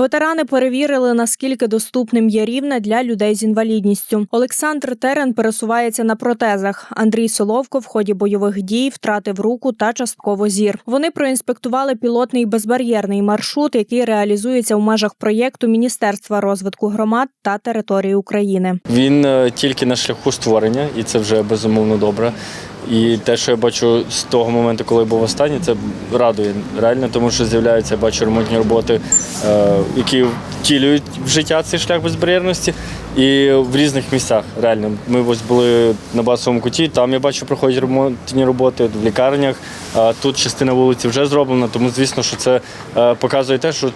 Ветерани перевірили, наскільки доступним є рівне для людей з інвалідністю. Олександр Терен пересувається на протезах. Андрій Соловко в ході бойових дій втратив руку та частково зір. Вони проінспектували пілотний безбар'єрний маршрут, який реалізується в межах проєкту Міністерства розвитку громад та території України. Він е, тільки на шляху створення, і це вже безумовно добре. І те, що я бачу з того моменту, коли був останній, це радує. Реально, тому що з'являються, я бачу ремонтні роботи, е, які втілюють в життя цей шлях безбар'єрності. І в різних місцях реально. Ми ось були на басовому куті, там я бачу, проходять ремонтні роботи в лікарнях. А тут частина вулиці вже зроблена, тому звісно, що це е, показує те, що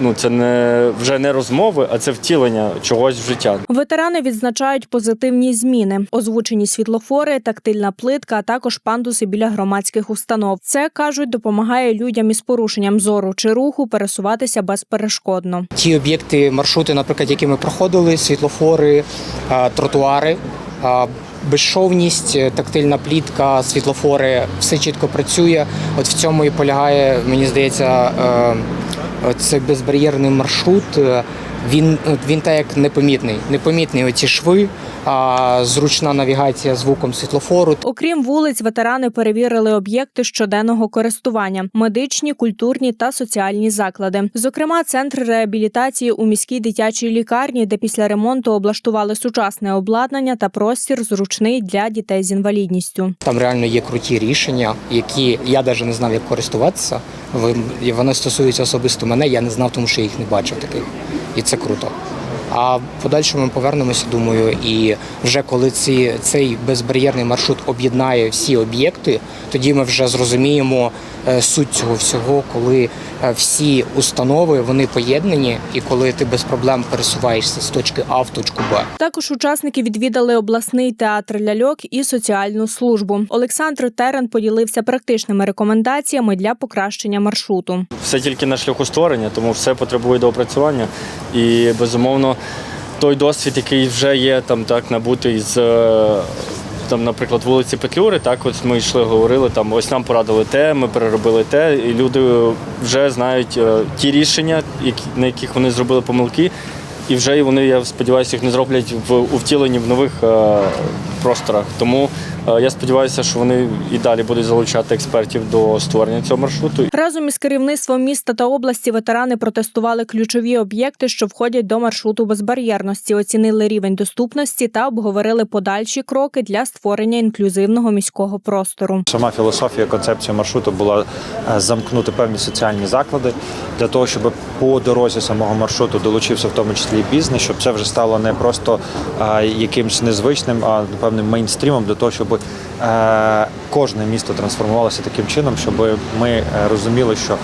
ну це не вже не розмови, а це втілення чогось в життя. Ветерани відзначають позитивні зміни: озвучені світлофори, тактильна плитка, а також пандуси біля громадських установ. Це кажуть, допомагає людям із порушенням зору чи руху пересуватися безперешкодно. Ті об'єкти, маршрути, наприклад, які ми проходили, світлофори, е, тротуари, е, безшовність, е, тактильна плітка, світлофори, все чітко працює. От в цьому і полягає, мені здається, цей безбар'єрний маршрут. Він, він так як непомітний. Непомітний оці шви, а зручна навігація звуком світлофору. Окрім вулиць, ветерани перевірили об'єкти щоденного користування: медичні, культурні та соціальні заклади. Зокрема, центр реабілітації у міській дитячій лікарні, де після ремонту облаштували сучасне обладнання та простір зручний для дітей з інвалідністю. Там реально є круті рішення, які я навіть не знав, як користуватися. Вони стосуються особисто мене. Я не знав, тому що я їх не бачив таких. І це круто. А в подальшому ми повернемося, думаю, і вже коли ці, цей безбар'єрний маршрут об'єднає всі об'єкти, тоді ми вже зрозуміємо е, суть цього всього, коли е, всі установи вони поєднані, і коли ти без проблем пересуваєшся з точки А в точку Б. Також учасники відвідали обласний театр ляльок і соціальну службу. Олександр Терен поділився практичними рекомендаціями для покращення маршруту. все тільки на шляху створення, тому все потребує доопрацювання. І безумовно, той досвід, який вже є там так набутий з. е, Там, наприклад, вулиці Петлюри, так ось ми йшли, говорили, там ось нам порадили те, ми переробили те, і люди вже знають е, ті рішення, на яких вони зробили помилки, і вже вони, я сподіваюся, їх не зроблять в у втіленні в нових е, просторах. Тому я сподіваюся, що вони і далі будуть залучати експертів до створення цього маршруту. Разом із керівництвом міста та області ветерани протестували ключові об'єкти, що входять до маршруту безбар'єрності, оцінили рівень доступності та обговорили подальші кроки для створення інклюзивного міського простору. Сама філософія концепція маршруту була е, замкнути певні соціальні заклади для того, щоб по дорозі самого маршруту долучився в тому числі і бізнес, щоб це вже стало не просто е, якимось незвичним, а певним мейнстрімом для того, щоб е, кожне місто трансформувалося таким чином, щоб ми е, розуміли, що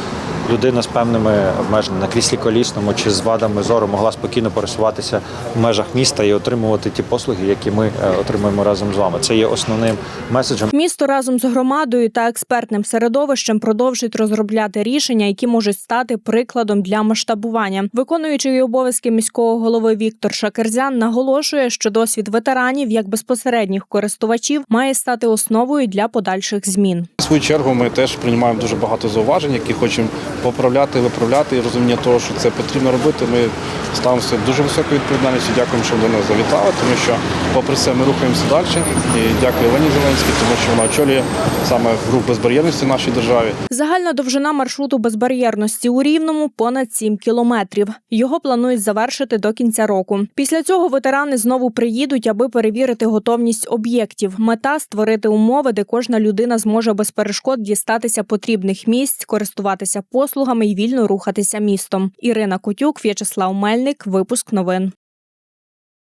людина з певними обмеженнями на кріслі колісному чи з вадами зору могла спокійно пересуватися в межах міста і отримувати ті послуги, які ми е, отримуємо разом з вами. Це є основним меседжем. Місто разом з громадою та експертним середовищем продовжить розробляти рішення, які можуть стати прикладом для масштабування. Виконуючий обов'язки міського голови Віктор Шакерзян наголошує, що досвід ветеранів як безпосередніх користувачів має стати основою для подальших змін. Свою чергу ми теж приймаємо дуже багато зауважень, які хочемо поправляти, виправляти. І розуміння того, що це потрібно робити. Ми ставимося дуже високою відповідальністю. Дякуємо, що до нас завітали, тому що, попри все, ми рухаємося далі. І дякую Олені Зеленській, тому що вона очолює саме рух безбар'єрності в нашій державі. Загальна довжина маршруту безбар'єрності у Рівному понад 7 кілометрів. Його планують завершити до кінця року. Після цього ветерани знову приїдуть, аби перевірити готовність об'єктів. Мета створити умови, де кожна людина зможе без перешкод дістатися потрібних місць, користуватися послугами і вільно рухатися містом. Ірина Котюк, В'ячеслав Мельник. Випуск новин.